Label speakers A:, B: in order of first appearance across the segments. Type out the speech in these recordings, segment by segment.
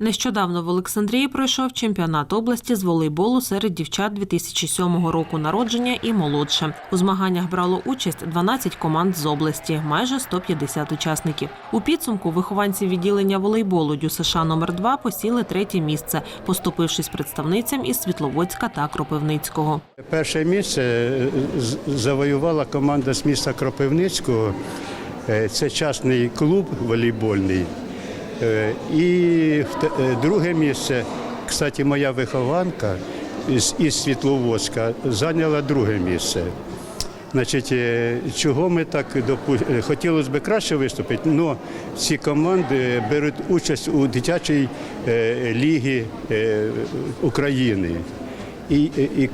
A: Нещодавно в Олександрії пройшов чемпіонат області з волейболу серед дівчат 2007 року народження і молодше. У змаганнях брало участь 12 команд з області, майже 150 учасників. У підсумку вихованці відділення волейболу ДЮСШ номер 2 посіли третє місце, поступившись представницям із Світловодська та Кропивницького.
B: Перше місце е, завоювала команда з міста Кропивницького. Е, Це частний клуб волейбольний. Е, І е, друге місце, кстати, моя вихованка із, Світловодська зайняла друге місце. Значить, е, чого ми так допу... е, хотілося б краще виступити, але ці команди беруть участь у дитячій лігі України. І, і,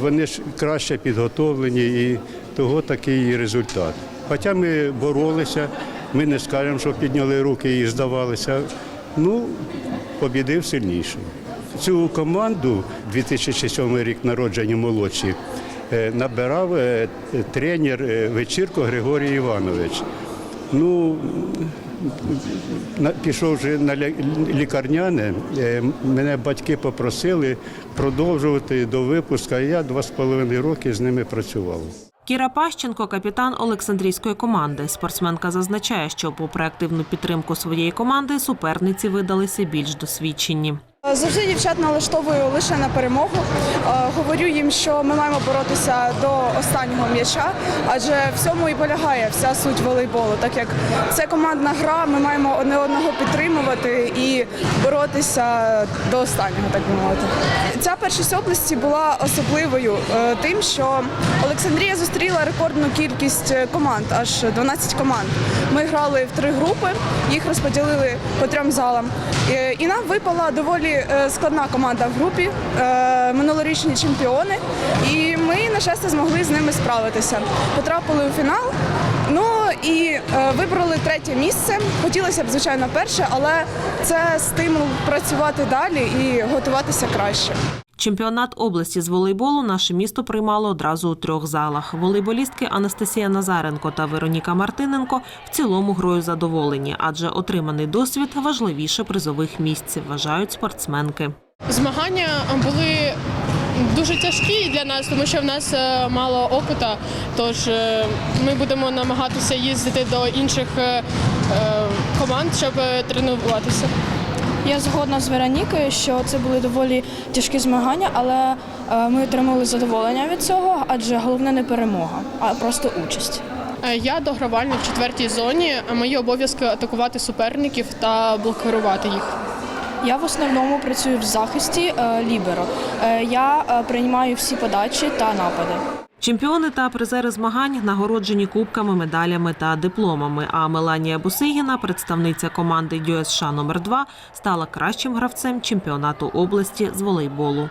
B: вони ж краще підготовлені, і того такий результат. Хоча ми боролися, ми не скажемо, що підняли руки і здавалися. Ну, побідив сильніший. Цю команду 2007 рік народження молодші е, набирав е, тренер е, Вечірко Григорій Іванович. Ну, пішов вже на лікарняне, мене батьки попросили продовжувати до випуску, а я два з половиною роки з ними працював.
A: Кіра Пащенко, капітан Олександрійської команди. Спортсменка зазначає, що попри активну підтримку своєї команди, суперниці видалися більш досвідчені.
C: Завжди дівчат налаштовую лише на перемогу. Е, Говорю їм, що ми маємо боротися до останнього м'яча, адже в цьому і полягає вся суть волейболу. Так як це командна гра, ми маємо одне одного підтримувати і боротися до останнього, так би мовити. Ця першість області була особливою е, тим, що Олександрія зустріла рекордну кількість е, команд, аж 12 команд. Ми грали в три групи, їх розподілили по трьом залам. І нам випала доволі е, складна команда в групі, е, минулорічні чемпіони. І ми, на щастя, змогли з ними справитися. Потрапили у фінал. Ну і е, вибрали третє місце. Хотілося б, звичайно, перше, але це стимул працювати далі і готуватися краще.
A: Чемпіонат області з волейболу наше місто приймало одразу у трьох залах. Волейболістки Анастасія Назаренко та Вероніка Мартиненко в цілому грою задоволені, адже отриманий досвід важливіше призових місць, вважають спортсменки.
D: Змагання були дуже тяжкі для нас, тому що в нас е, мало опита. Тож е, ми будемо намагатися їздити до інших е, команд, щоб тренуватися.
E: Я згодна з Веронікою, що це були доволі тяжкі змагання, але е, ми отримали задоволення від цього, адже головне не перемога, а просто участь.
D: Е, Я догравальник в четвертій зоні. Мої обов'язки атакувати суперників та блокувати їх.
E: Я в основному працюю в захисті е, ліберо. Я приймаю всі подачі та напади.
A: Чемпіони та призери змагань нагороджені кубками, медалями та дипломами. А Меланія Бусигіна, представниця команди ДЮСШ номер 2 стала кращим гравцем чемпіонату області з волейболу.